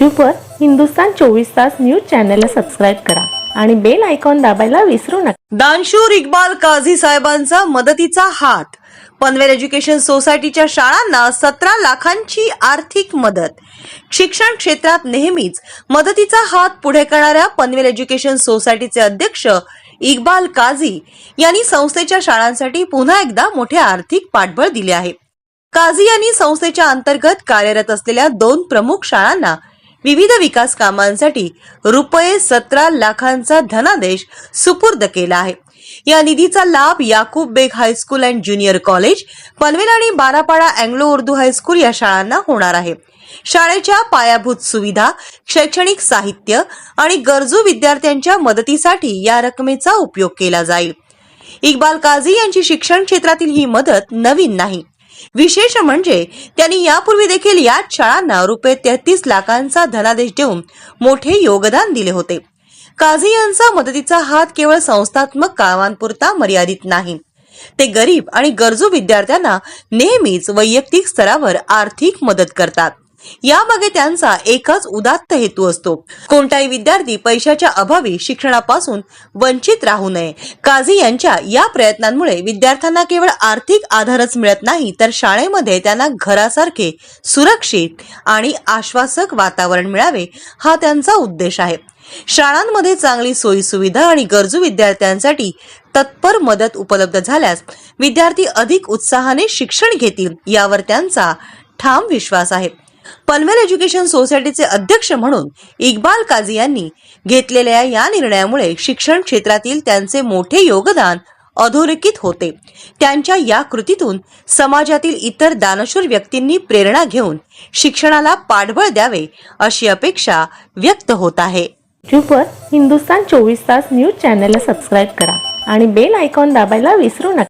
यूट्यूबवर हिंदुस्तान चोवीस तास न्यूज चॅनलला सबस्क्राईब करा आणि बेल आयकॉन दाबायला विसरू नका. दानशूर इक्बाल काझी साहेबांचा मदतीचा हात. पनवेल एज्युकेशन सोसायटीच्या शाळांना सतरा लाखांची आर्थिक मदत. शिक्षण क्षेत्रात नेहमीच मदतीचा हात पुढे करणाऱ्या पनवेल एज्युकेशन सोसायटीचे अध्यक्ष इक्बाल काझी यांनी संस्थेच्या शाळांसाठी पुन्हा एकदा मोठे आर्थिक पाठबळ दिले आहे. काझी यांनी संस्थेच्या अंतर्गत कार्यरत असलेल्या दोन प्रमुख शाळांना विविध विकास कामांसाठी रुपये सतरा लाखांचा धनादेश सुपूर्द केला आहे. या निधीचा लाभ Yakub Baig high school and junior college Panvel आणि बारापाडा अँग्लो उर्दू हायस्कूल या शाळांना होणार आहे. शाळेच्या पायाभूत सुविधा शैक्षणिक साहित्य आणि गरजू विद्यार्थ्यांच्या मदतीसाठी या रकमेचा उपयोग केला जाईल. इक्बाल काझी यांची शिक्षण क्षेत्रातील ही मदत नवीन नाही. विशेष म्हणजे त्यांनी यापूर्वी देखील याच शाळांना रुपये तेहतीस लाखांचा धनादेश देऊन मोठे योगदान दिले होते. काझी यांचा मदतीचा हात केवळ संस्थात्मक कामांपुरता मर्यादित नाही. ते गरीब आणि गरजू विद्यार्थ्यांना नेहमीच वैयक्तिक स्तरावर आर्थिक मदत करतात. यामागे त्यांचा एकच उदात्त हेतू असतो. कोणताही विद्यार्थी पैशाच्या अभावी शिक्षणापासून वंचित राहू नये. काझी यांच्या या प्रयत्नांमुळे विद्यार्थ्यांना केवळ आर्थिक आधारच मिळत नाही तर शाळेमध्ये त्यांना घरासारखे सुरक्षित आणि आश्वासक वातावरण मिळावे हा त्यांचा उद्देश आहे. शाळांमध्ये चांगली सोयी सुविधा आणि गरजू विद्यार्थ्यांसाठी तत्पर मदत उपलब्ध झाल्यास विद्यार्थी अधिक उत्साहाने शिक्षण घेतील यावर त्यांचा ठाम विश्वास आहे. पनवेल एज्युकेशन सोसायटीचे अध्यक्ष म्हणून इक्बाल काझी यांनी घेतलेल्या या निर्णयामुळे शिक्षण क्षेत्रातील त्यांचे मोठे योगदान अधोरेखित होते. त्यांच्या या कृतीतून समाजातील इतर दानशूर व्यक्तींनी प्रेरणा घेऊन शिक्षणाला पाठबळ द्यावे अशी अपेक्षा व्यक्त होत आहे. यूट्यूबवर हिंदुस्तान चोवीस तास न्यूज चॅनलला सबस्क्राईब करा आणि बेल आयकॉन दाबायला विसरू नका.